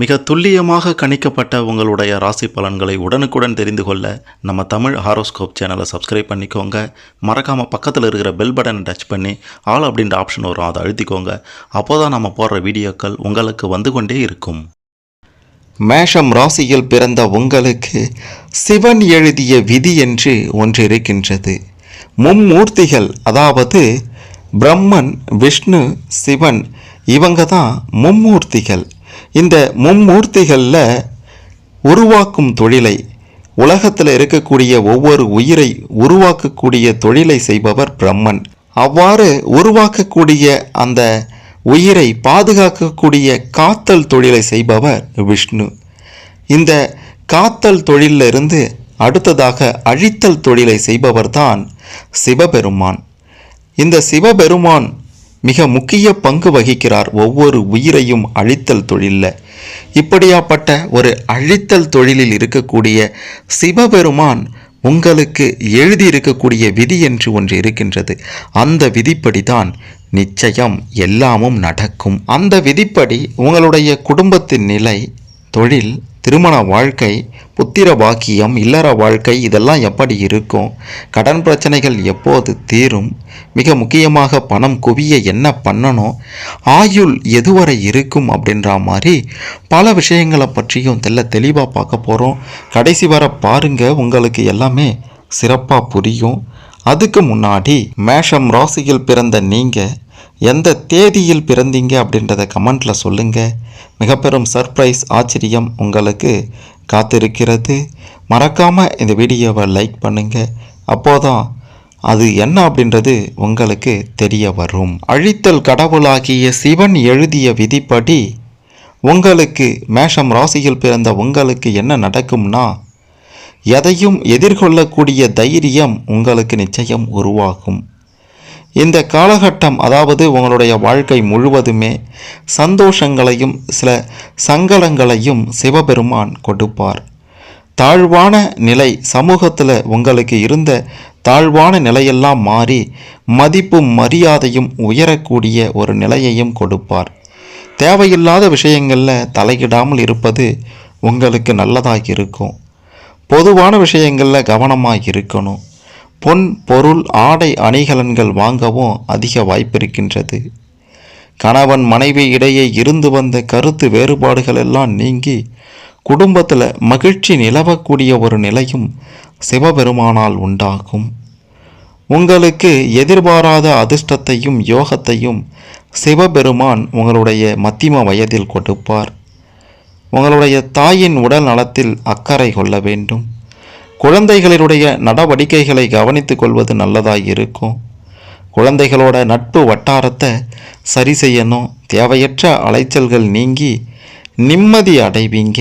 மிக துல்லியமாக கணிக்கப்பட்ட உங்களுடைய ராசி பலன்களை உடனுக்குடன் தெரிந்து கொள்ள நம்ம தமிழ் ஹாரோஸ்கோப் சேனலை சப்ஸ்கிரைப் பண்ணிக்கோங்க. மறக்காமல் பக்கத்தில் இருக்கிற பெல் பட்டனை டச் பண்ணி ஆல் அப்படின்ற ஆப்ஷன் வரும் அதை அழுத்திக்கோங்க. அப்போ தான் நம்ம போடுற வீடியோக்கள் உங்களுக்கு வந்து கொண்டே இருக்கும். மேஷம் ராசியில் பிறந்த உங்களுக்கு சிவன் எழுதிய விதி என்று ஒன்று இருக்கின்றது. மும்மூர்த்திகள் அதாவது பிரம்மன் விஷ்ணு சிவன் இவங்க தான் மும்மூர்த்திகள். இந்த மும்மூர்த்திகளில் உருவாக்கும் தொழிலை உலகத்தில் இருக்கக்கூடிய ஒவ்வொரு உயிரை உருவாக்கக்கூடிய தொழிலை செய்பவர் பிரம்மன். அவ்வாறு உருவாக்கக்கூடிய அந்த உயிரை பாதுகாக்கக்கூடிய காத்தல் தொழிலை செய்பவர் விஷ்ணு. இந்த காத்தல் தொழிலிருந்து அடுத்ததாக அழித்தல் தொழிலை செய்பவர்தான் சிவபெருமான். இந்த சிவபெருமான் மிக முக்கிய பங்கு வகிக்கிறார் ஒவ்வொரு உயிரையும் அழித்தல் தொழிலில். இப்படியாப்பட்ட ஒரு அழித்தல் தொழிலில் இருக்கக்கூடிய சிவபெருமான் உங்களுக்கு எழுதியிருக்கக்கூடிய விதி என்று ஒன்று இருக்கின்றது. அந்த விதிப்படி தான் நிச்சயம் எல்லாமும் நடக்கும். அந்த விதிப்படி உங்களுடைய குடும்பத்தின் நிலை தொழில் திருமண வாழ்க்கை புத்திர பாக்கியம் இல்லற வாழ்க்கை இதெல்லாம் எப்படி இருக்கும்? கடன் பிரச்சனைகள் எப்போது தீரும்? மிக முக்கியமாக பணம் குவிய என்ன பண்ணணும்? ஆயுள் எதுவரை இருக்கும் அப்படின்ற மாதிரி பல விஷயங்களை பற்றியும் தெல்ல தெளிவாக பார்க்க போகிறோம் கடைசி வர பாருங்க உங்களுக்கு எல்லாமே சிறப்பாக புரியும். அதுக்கு முன்னாடி மேஷம் ராசியில் பிறந்த நீங்கள் எந்த தேதியில் பிறந்தீங்க அப்படின்றத கமெண்ட்டில் சொல்லுங்கள் மிக பெரும் சர்ப்ரைஸ் ஆச்சரியம் உங்களுக்கு காத்திருக்கிறது. மறக்காமல் இந்த வீடியோவை லைக் பண்ணுங்கள் அப்போதான் அது என்ன அப்படின்றது உங்களுக்கு தெரிய வரும். அழித்தல் கடவுளாகிய சிவன் எழுதிய விதிப்படி உங்களுக்கு மேஷம் ராசியில் பிறந்த உங்களுக்கு என்ன நடக்கும்னா எதையும் எதிர்கொள்ளக்கூடிய தைரியம் உங்களுக்கு நிச்சயம் உருவாகும். இந்த காலகட்டம் அதாவது உங்களுடைய வாழ்க்கை முழுவதுமே சந்தோஷங்களையும் சில சங்கடங்களையும் சிவபெருமான் கொடுப்பார். தாழ்வான நிலை சமூகத்தில் உங்களுக்கு இருந்த தாழ்வான நிலையெல்லாம் மாறி மதிப்பும் மரியாதையும் உயரக்கூடிய ஒரு நிலையையும் கொடுப்பார். தேவையில்லாத விஷயங்களில் தலையிடாமல் இருப்பது உங்களுக்கு நல்லதாக இருக்கும் பொதுவான விஷயங்களில் கவனமாக இருக்கணும். பொன் பொருள் ஆடை அணிகலன்கள் வாங்கவும் அதிக வாய்ப்பிருக்கின்றது. கணவன் மனைவி இடையே இருந்து வந்த கருத்து வேறுபாடுகள் எல்லாம் நீங்கி குடும்பத்தில் மகிழ்ச்சி நிலவக்கூடிய ஒரு நிலையும் சிவபெருமானால் உண்டாகும். உங்களுக்கு எதிர்பாராத அதிர்ஷ்டத்தையும் யோகத்தையும் சிவபெருமான் உங்களுடைய மத்திம வயதில் கொடுப்பார். உங்களுடைய தாயின் உடல் நலத்தில் அக்கறை கொள்ள வேண்டும். குழந்தைகளினுடைய நடவடிக்கைகளை கவனித்து கொள்வது நல்லதாக இருக்கும் குழந்தைகளோட நட்பு வட்டாரத்தை சரி செய்யணும். தேவையற்ற அலைச்சல்கள் நீங்கி நிம்மதி அடைவீங்க.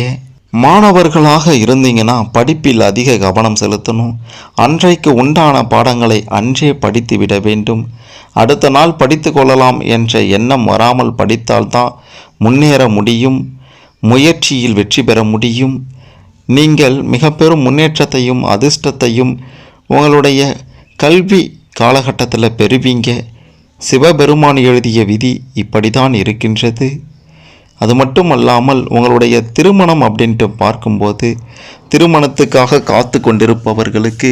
மாணவர்களாக இருந்தீங்கன்னா படிப்பில் அதிக கவனம் செலுத்தணும். அன்றைக்கு உண்டான பாடங்களை அன்றே படித்து விட வேண்டும். அடுத்த நாள் படித்து கொள்ளலாம் என்ற எண்ணம் வராமல் படித்தால்தான் முன்னேற முடியும். முயற்சியில் வெற்றி பெற முடியும். நீங்கள் மிக பெரும் முன்னேற்றத்தையும் அதிர்ஷ்டத்தையும் உங்களுடைய கல்வி காலகட்டத்தில் பெறுவீங்க. சிவபெருமான் எழுதிய விதி இப்படி தான் இருக்கின்றது. அது மட்டும் அல்லாமல் உங்களுடைய திருமணம் அப்படின்ட்டு பார்க்கும்போது திருமணத்துக்காக காத்து கொண்டிருப்பவர்களுக்கு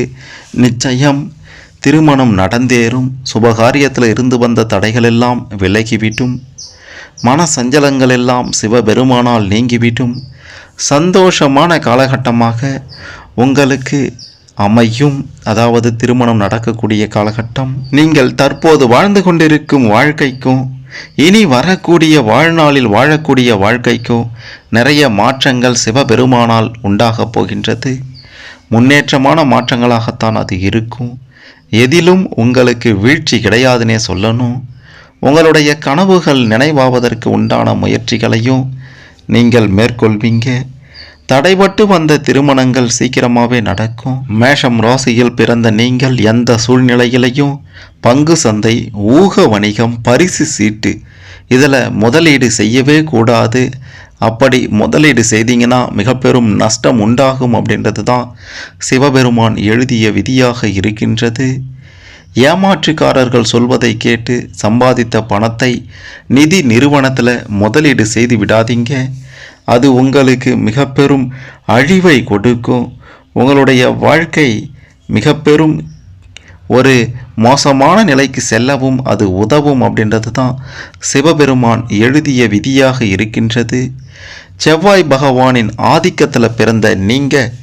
நிச்சயம் திருமணம் நடந்தேறும். சுபகாரியத்தில் இருந்து வந்த தடைகளெல்லாம் விலகிவிட்டும் மன சஞ்சலங்கள் எல்லாம் சிவபெருமானால் நீங்கிவிட்டும் சந்தோஷமான காலகட்டமாக உங்களுக்கு அமையும். அதாவது திருமணம் நடக்கக்கூடிய காலகட்டம். நீங்கள் தற்போது வாழ்ந்து கொண்டிருக்கும் வாழ்க்கைக்கும் இனி வரக்கூடிய வாழ்நாளில் வாழக்கூடிய வாழ்க்கைக்கும் நிறைய மாற்றங்கள் சிவபெருமானால் உண்டாகப் போகின்றது. முன்னேற்றமான மாற்றங்களாகத்தான் அது இருக்கும். எதிலும் உங்களுக்கு வீழ்ச்சி கிடையாதுன்னே சொல்லணும். உங்களுடைய கனவுகள் நினைவாவதற்கு உண்டான முயற்சிகளையும் நீங்கள் மேற்கொள்வீங்க. தடைபட்டு வந்த திருமணங்கள் சீக்கிரமாகவே நடக்கும். மேஷம் ராசியில் பிறந்த நீங்கள் எந்த சூழ்நிலையிலையும் பங்கு சந்தை ஊக வணிகம் பரிசு சீட்டு இதில் முதலீடு செய்யவே கூடாது. அப்படி முதலீடு செய்தீங்கன்னா மிக பெரும் நஷ்டம் உண்டாகும் அப்படின்றது தான் சிவபெருமான் எழுதிய விதியாக இருக்கின்றது. ஏமாற்றுக்காரர்கள் சொல்வதை கேட்டு சம்பாதித்த பணத்தை நிதி நிறுவனத்தில் முதலீடு செய்து விடாதீங்க. அது உங்களுக்கு மிக பெரும் அழிவை கொடுக்கும். உங்களுடைய வாழ்க்கை மிக பெரும் ஒரு மோசமான நிலைக்கு செல்லவும் அது உதவும் அப்படின்றது தான் சிவபெருமான் எழுதிய விதியாக இருக்கின்றது. செவ்வாய் பகவானின் ஆதிக்கத்தில் பிறந்த நீங்கள்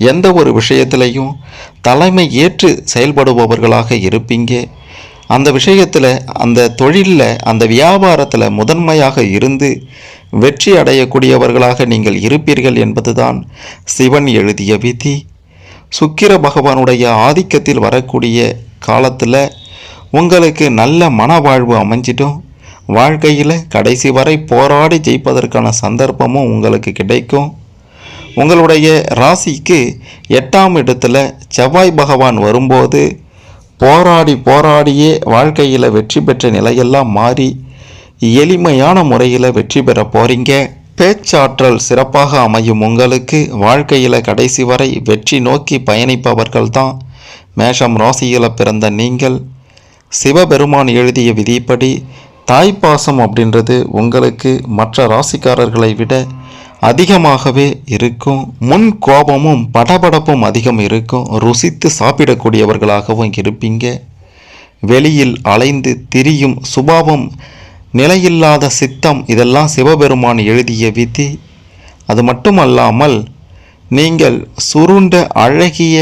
எந்த ஒரு விஷயத்திலையும் தலைமை ஏற்று செயல்படுபவர்களாக இருப்பீங்க. அந்த விஷயத்தில் அந்த தொழிலில் அந்த வியாபாரத்தில் முதன்மையாக இருந்து வெற்றி அடையக்கூடியவர்களாக நீங்கள் இருப்பீர்கள் என்பதுதான் சிவன் எழுதிய விதி. சுக்கிர பகவானுடைய ஆதிக்கத்தில் வரக்கூடிய காலத்தில் உங்களுக்கு நல்ல மனவாழ்வு அமைஞ்சிடும். வாழ்க்கையில் கடைசி வரை போராடி ஜெயிப்பதற்கான சந்தர்ப்பமும் உங்களுக்கு கிடைக்கும். உங்களுடைய ராசிக்கு எட்டாம் இடத்துல செவ்வாய் பகவான் வரும்போது போராடி போராடியே வாழ்க்கையில் வெற்றி பெற்ற நிலையெல்லாம் மாறி எளிமையான முறையில் வெற்றி பெற போறீங்க. பேச்சாற்றல் சிறப்பாக அமையும் உங்களுக்கு. வாழ்க்கையில் கடைசி வரை வெற்றி நோக்கி பயணிப்பவர்கள் தான் மேஷம் ராசியில் பிறந்த நீங்கள். சிவபெருமான் எழுதிய விதிப்படி தாய்ப்பாசம் அப்படின்றது உங்களுக்கு மற்ற ராசிக்காரர்களை விட அதிகமாகவே இருக்கும். முன் கோபமும் படபடப்பும் அதிகம் இருக்கும். ருசித்து சாப்பிடக்கூடியவர்களாகவும் இருப்பீங்க. வெளியில் அலைந்து திரியும் சுபாவம் நிலையில்லாத சித்தம் இதெல்லாம் சிவபெருமான் எழுதிய விதி. அது மட்டுமல்லாமல் நீங்கள் சுருண்ட அழகிய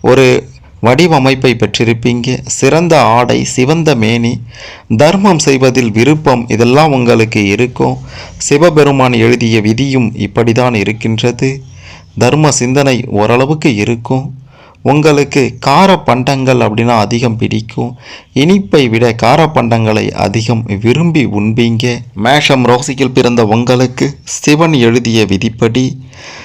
ஒரு வடிவமைப்பை பெற்றிருப்பீங்க. சிறந்த ஆடை சிவந்த மேனி தர்மம் செய்வதில் விருப்பம் இதெல்லாம் உங்களுக்கு இருக்கும். சிவபெருமான் எழுதிய விதியும் இப்படிதான் இருக்கின்றது. தர்ம சிந்தனை ஓரளவுக்கு இருக்கும். உங்களுக்கு கார பண்டங்கள் அப்படின்னா அதிகம் பிடிக்கும். இனிப்பை விட கார பண்டங்களை அதிகம் விரும்பி உண்பீங்க. மேஷம் ரோசியில் பிறந்த உங்களுக்கு சிவன் எழுதிய விதிப்படி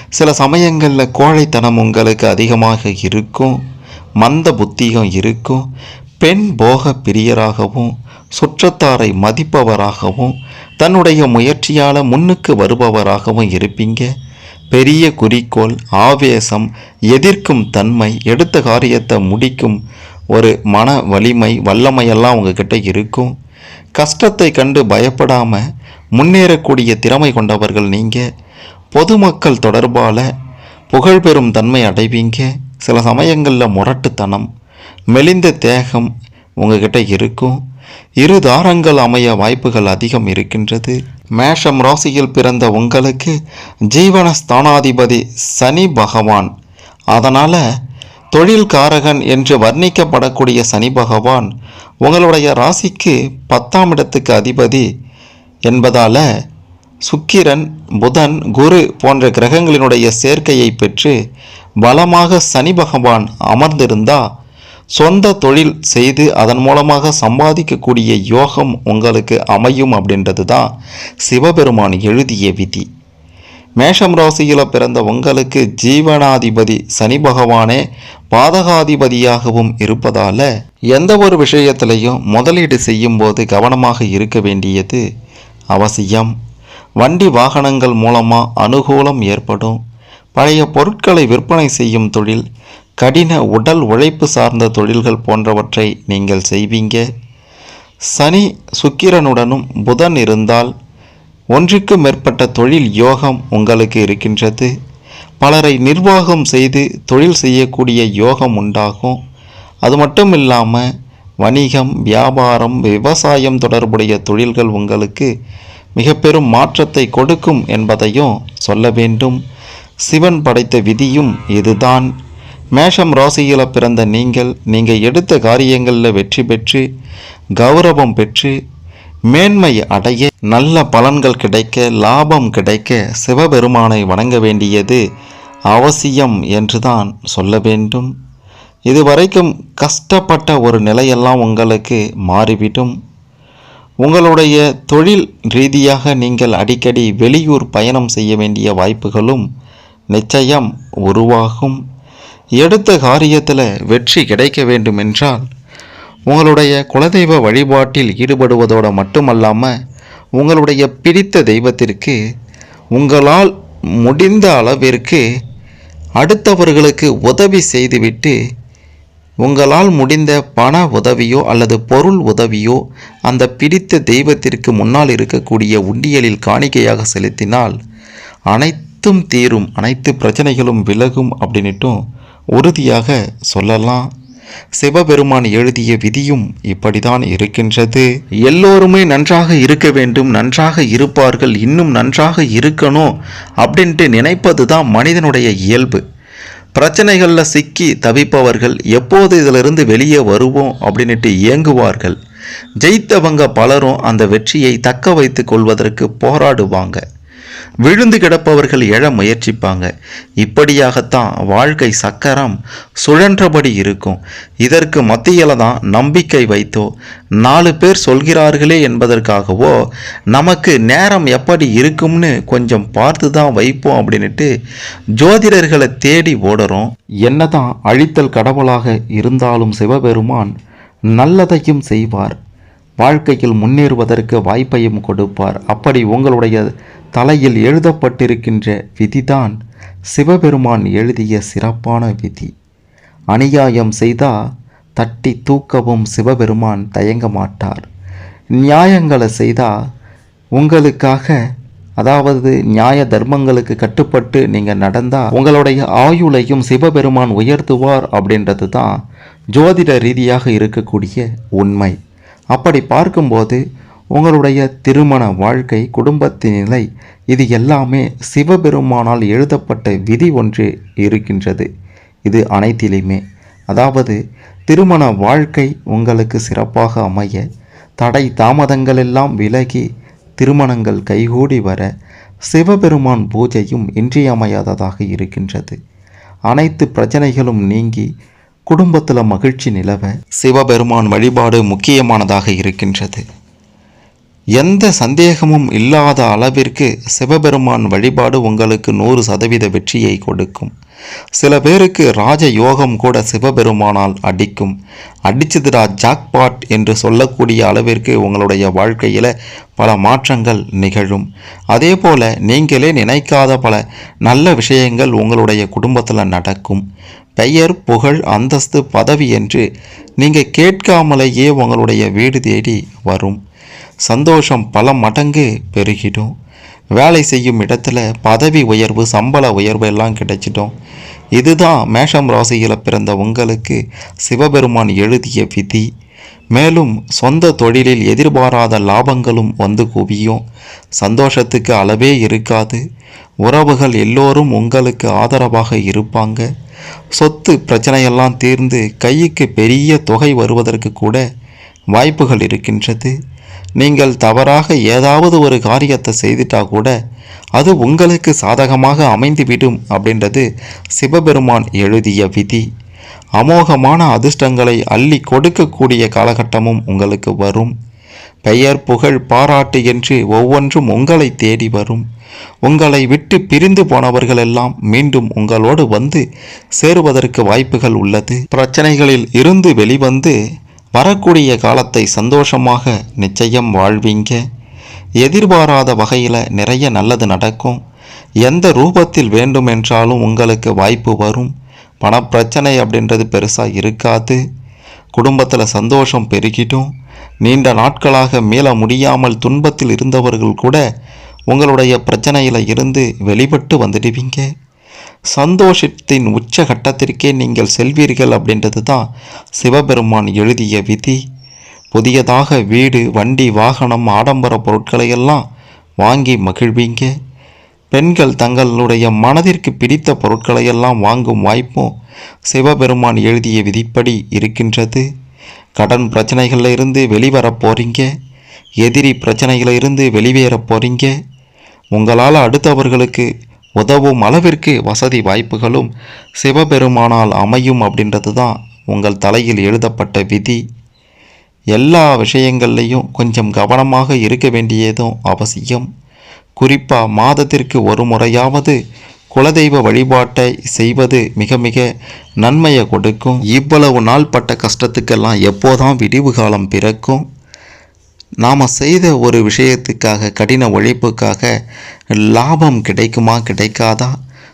சில சமயங்களில் கோழைத்தனம் உங்களுக்கு அதிகமாக இருக்கும். மந்த புத்தியும் இருக்கும். பெண் போக பிரியராகவும் சுற்றத்தாரை மதிப்பவராகவும் தன்னுடைய முயற்சியால் முன்னுக்கு வருபவராகவும் இருப்பீங்க. பெரிய குறிக்கோள் ஆவேசம் எதிர்க்கும் தன்மை எடுத்த காரியத்தை முடிக்கும் ஒரு மன வலிமை வல்லமையெல்லாம் உங்ககிட்ட இருக்கும். கஷ்டத்தை கண்டு பயப்படாமல் முன்னேறக்கூடிய திறமை கொண்டவர்கள் நீங்கள் பொதுமக்கள் தொடர்பால் புகழ்பெறும் தன்மை அடைவீங்க. சில சமயங்களில் முரட்டுத்தனம் மெலிந்த தேகம் உங்ககிட்ட இருக்கும். இரு தாரங்கள் அமைய வாய்ப்புகள் அதிகம் இருக்கின்றது. மேஷம் ராசியில் பிறந்த உங்களுக்கு ஜீவன ஸ்தானாதிபதி சனி பகவான். அதனால் தொழில்காரகன் என்று வர்ணிக்கப்படக்கூடிய சனி பகவான் உங்களுடைய ராசிக்கு பத்தாம் இடத்துக்கு அதிபதி என்பதால் சுக்கிரன் புதன் குரு போன்ற கிரகங்களினுடைய சேர்க்கையை பெற்று பலமாக சனி பகவான் அமர்ந்திருந்தா சொந்த தொழில் செய்து அதன் மூலமாக சம்பாதிக்கக்கூடிய யோகம் உங்களுக்கு அமையும் அப்படின்றது தான் சிவபெருமான் எழுதிய விதி. மேஷம் ராசியில் பிறந்த உங்களுக்கு ஜீவனாதிபதி சனி பகவானே பாதகாதிபதியாகவும் இருப்பதால் எந்த ஒரு விஷயத்திலையும் முதலீடு செய்யும்போது கவனமாக இருக்க வேண்டியது அவசியம். வண்டி வாகனங்கள் மூலமாக அனுகூலம் ஏற்படும். பழைய பொருட்களை விற்பனை செய்யும் தொழில் கடின உடல் உழைப்பு சார்ந்த தொழில்கள் போன்றவற்றை நீங்கள் செய்வீங்க. சனி சுக்கிரனுடனும் புதன் இருந்தால் ஒன்றுக்கு மேற்பட்ட தொழில் யோகம் உங்களுக்கு இருக்கின்றது. பலரை நிர்வாகம் செய்து தொழில் செய்யக்கூடிய யோகம் உண்டாகும். அது மட்டும் இல்லாமல் வணிகம் வியாபாரம் விவசாயம் தொடர்புடைய தொழில்கள் உங்களுக்கு மிக பெரும் மாற்றத்தை கொடுக்கும் என்பதையும் சொல்ல வேண்டும். சிவன் படைத்த விதியும் இதுதான். மேஷம் ராசியில் பிறந்த நீங்கள் நீங்கள் எடுத்த காரியங்களில் வெற்றி பெற்று கௌரவம் பெற்று மேன்மை அடைய நல்ல பலன்கள் கிடைக்க லாபம் கிடைக்க சிவபெருமானை வணங்க வேண்டியது அவசியம் என்றுதான் சொல்ல வேண்டும். இதுவரைக்கும் கஷ்டப்பட்ட ஒரு நிலையெல்லாம் உங்களுக்கு மாறிவிடும். உங்களுடைய தொழில் ரீதியாக நீங்கள் அடிக்கடி வெளியூர் பயணம் செய்ய வேண்டிய வாய்ப்புகளும் நிச்சயம் உருவாகும். எடுத்த காரியத்தில் வெற்றி கிடைக்க வேண்டுமென்றால் உங்களுடைய குலதெய்வ வழிபாட்டில் ஈடுபடுவதோடு மட்டுமல்லாமல் உங்களுடைய பிடித்த தெய்வத்திற்கு உங்களால் முடிந்த அளவிற்கு அடுத்தவர்களுக்கு உதவி செய்துவிட்டு உங்களால் முடிந்த பண உதவியோ அல்லது பொருள் உதவியோ அந்த பிடித்த தெய்வத்திற்கு முன்னால் இருக்கக்கூடிய உண்டியலில் காணிக்கையாக செலுத்தினால் அனைத்தும் தீரும் அனைத்து பிரச்சனைகளும் விலகும் அப்படின்னுட்டும் உறுதியாக சொல்லலாம். சிவபெருமான் எழுதிய விதியும் இப்படிதான் இருக்கின்றது. எல்லோருமே நன்றாக இருக்க வேண்டும் நன்றாக இருப்பார்கள் இன்னும் நன்றாக இருக்கணும் அப்படின்ட்டு நினைப்பது தான் மனிதனுடைய இயல்பு. பிரச்சனைகளில் சிக்கி தவிப்பவர்கள் எப்போது இதிலிருந்து வெளியே வருவோம் அப்படின்ட்டு இயங்குவார்கள் ஜெயித்தவங்க பலரும் அந்த வெற்றியை தக்க வைத்து கொள்வதற்கு போராடுவாங்க. விழுந்து கிடப்பவர்கள் எழ முயற்சிப்பாங்க. இப்படியாகத்தான் வாழ்க்கை சக்கரம் சுழன்றபடி இருக்கும். இதற்கு மத்தியில் தான் நம்பிக்கை வைத்தோ நாலு பேர் சொல்கிறார்களே என்பதற்காகவோ நமக்கு நேரம் எப்படி இருக்கும்னு கொஞ்சம் பார்த்து தான் வைப்போம் அப்படின்ட்டு ஜோதிடர்களை தேடி ஓடுறோம். என்னதான் அழித்தல் கடவுளாக இருந்தாலும் சிவபெருமான் நல்லதையும் செய்வார். வாழ்க்கையில் முன்னேறுவதற்கு வாய்ப்பையும் கொடுப்பார். அப்படி உங்களுடைய தலையில் எழுதப்பட்டிருக்கின்ற விதிதான் சிவபெருமான் எழுதிய சிறப்பான விதி. அநியாயம் செய்தா தட்டி தூக்கவும் சிவபெருமான் தயங்க மாட்டார். நியாயங்களை செய்தா உங்களுக்காக அதாவது நியாய தர்மங்களுக்கு கட்டுப்பட்டு நீங்கள் நடந்தால் உங்களுடைய ஆயுளையும் சிவபெருமான் உயர்த்துவார் அப்படின்றது தான் ஜோதிட ரீதியாக இருக்கக்கூடிய உண்மை. அப்படி பார்க்கும்போது உங்களுடைய திருமண வாழ்க்கை குடும்பத்தின் நிலை இது எல்லாமே சிவபெருமானால் எழுதப்பட்ட விதி ஒன்று இருக்கின்றது. இது அனைத்திலுமே அதாவது திருமண வாழ்க்கை உங்களுக்கு சிறப்பாக அமைய தடை தாமதங்கள் எல்லாம் விலகி திருமணங்கள் கைகூடி வர சிவபெருமான் பூஜையும் இன்றியமையாததாக இருக்கின்றது. அனைத்து பிரச்சனைகளும் நீங்கி குடும்பத்தில் மகிழ்ச்சி நிலவ சிவபெருமான் வழிபாடு முக்கியமானதாக இருக்கின்றது. எந்த சந்தேகமும் இல்லாத அளவிற்கு சிவபெருமான் வழிபாடு உங்களுக்கு நூறு சதவீத வெற்றியை கொடுக்கும். சில பேருக்கு ராஜ யோகம் கூட சிவபெருமானால் அடிக்கும். அடிச்சதுடா ஜாக்பாட் என்று சொல்லக்கூடிய அளவிற்கு உங்களுடைய வாழ்க்கையில் பல மாற்றங்கள் நிகழும். அதே போல் நீங்களே நினைக்காத பல நல்ல விஷயங்கள் உங்களுடைய குடும்பத்தில் நடக்கும். பெயர் புகழ் அந்தஸ்து பதவி என்று நீங்கள் கேட்காமலேயே உங்களுடைய வீடு தேடி வரும். சந்தோஷம் பல மடங்கு பெருகிடும். வேலை செய்யும் இடத்துல பதவி உயர்வு சம்பள உயர்வு எல்லாம் கிடைச்சிடும். இதுதான் மேஷம் ராசியில் பிறந்த உங்களுக்கு சிவபெருமான் எழுதிய விதி. மேலும் சொந்த தொழிலில் எதிர்பாராத லாபங்களும் வந்து குவியும். சந்தோஷத்துக்கு அளவே இருக்காது. உறவுகள் எல்லோரும் உங்களுக்கு ஆதரவாக இருப்பாங்க. சொத்து பிரச்சனையெல்லாம் தீர்ந்து கைக்கு பெரிய தொகை வருவதற்கு கூட வாய்ப்புகள் இருக்கின்றது. நீங்கள் தவறாக ஏதாவது ஒரு காரியத்தை செய்துட்டா கூட அது உங்களுக்கு சாதகமாக அமைந்துவிடும் அப்படின்றது சிவபெருமான் எழுதிய விதி. அமோகமான அதிர்ஷ்டங்களை அள்ளி கொடுக்கக்கூடிய காலகட்டமும் உங்களுக்கு வரும். பெயர் புகழ் பாராட்டு என்று ஒவ்வொன்றும் உங்களை தேடி வரும். உங்களை விட்டு பிரிந்து போனவர்களெல்லாம் மீண்டும் உங்களோடு வந்து சேருவதற்கு வாய்ப்புகள் உள்ளது. பிரச்சனைகளில் இருந்து வெளிவந்து வரக்கூடிய காலத்தை சந்தோஷமாக நிச்சயம் வாழ்வீங்க. எதிர்பாராத வகையில் நிறைய நல்லது நடக்கும். எந்த ரூபத்தில் வேண்டுமென்றாலும் உங்களுக்கு வாய்ப்பு வரும். பணப்பிரச்சனை அப்படின்றது பெருசாக இருக்காது. குடும்பத்தில் சந்தோஷம் பெருகிட்டும் நீண்ட நாட்களாக மீள முடியாமல் துன்பத்தில் இருந்தவர்கள் கூட உங்களுடைய பிரச்சனையில் இருந்து வெளிப்பட்டு வந்துடுவீங்க. சந்தோஷத்தின் உச்சகட்டத்திற்கே நீங்கள் செல்வீர்கள் அப்படின்றது தான் சிவபெருமான் எழுதிய விதி. புதியதாக வீடு வண்டி வாகனம் ஆடம்பர பொருட்களை எல்லாம் வாங்கி மகிழ்வீங்க. பெண்கள் தங்களுடைய மனதிற்கு பிடித்த பொருட்களையெல்லாம் வாங்கும் வாய்ப்பும் சிவபெருமான் எழுதிய விதிப்படி இருக்கின்றது. கடன் பிரச்சனைகளில் இருந்து வெளிவரப் போகிறீங்க எதிரி பிரச்சனைகளில் இருந்து வெளியேறப் போகிறீங்க உங்களால் அடுத்தவர்களுக்கு உதவும் அளவிற்கு வசதி வாய்ப்புகளும் சிவபெருமானால் அமையும் அப்படின்றது தான் உங்கள் தலையில் எழுதப்பட்ட விதி. எல்லா விஷயங்கள்லையும் கொஞ்சம் கவனமாக இருக்க வேண்டியதும் அவசியம். குறிப்பாக மாதத்திற்கு ஒரு முறையாவது குலதெய்வ வழிபாட்டை செய்வது மிக மிக நன்மையை கொடுக்கும். இவ்வளவு நாள் பட்ட கஷ்டத்துக்கெல்லாம் எப்போதான் விடிவு காலம் பிறக்கும்? நாம் செய்த ஒரு விஷயத்துக்காக கடின உழைப்புக்காக லாபம் கிடைக்குமா கிடைக்காதா?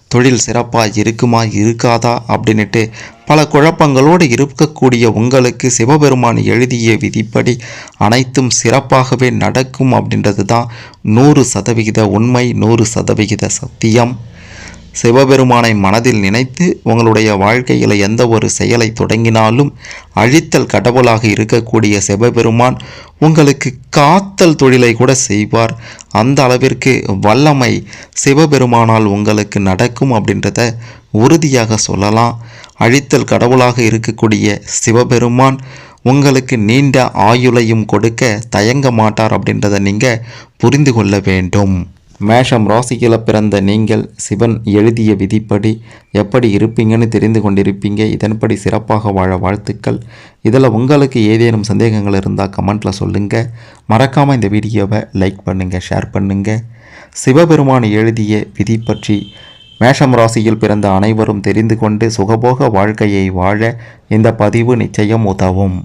தொழில் சிறப்பாக இருக்குமா இருக்காதா அப்படின்னுட்டு பல குழப்பங்களோடு இருக்கக்கூடிய உங்களுக்கு சிவபெருமான் எழுதிய விதிப்படி அனைத்தும் சிறப்பாகவே நடக்கும் அப்படின்றது தான் நூறு சதவிகித உண்மை நூறு சதவிகித சத்தியம். சிவபெருமானை மனதில் நினைத்து உங்களுடைய வாழ்க்கையில் எந்த ஒரு செயலை தொடங்கினாலும் அழித்தல் கடவுளாக இருக்கக்கூடிய சிவபெருமான் உங்களுக்கு காத்தல் தொழிலை கூட செய்வார். அந்த அளவிற்கு வல்லமை சிவபெருமானால் உங்களுக்கு நடக்கும் அப்படின்றத உறுதியாக சொல்லலாம். அழித்தல் கடவுளாக இருக்கக்கூடிய சிவபெருமான் உங்களுக்கு நீண்ட ஆயுளையும் கொடுக்க தயங்க மாட்டார் அப்படின்றத நீங்கள் புரிந்து கொள்ள வேண்டும். மேஷம் ராசியில் பிறந்த நீங்கள் சிவன் எழுதிய விதிப்படி எப்படி இருப்பீங்கன்னு தெரிந்து கொண்டிருப்பீங்க. இதன்படி சிறப்பாக வாழ வாழ்த்துக்கள். இதில் உங்களுக்கு ஏதேனும் சந்தேகங்கள் இருந்தால் கமெண்ட்டில் சொல்லுங்கள் மறக்காமல் இந்த வீடியோவை லைக் பண்ணுங்கள் ஷேர் பண்ணுங்கள் சிவபெருமான் எழுதிய விதி பற்றி மேஷம் ராசியில் பிறந்த அனைவரும் தெரிந்து கொண்டு சுகபோக வாழ்க்கையை வாழ இந்த பதிவு நிச்சயம் உதவும்.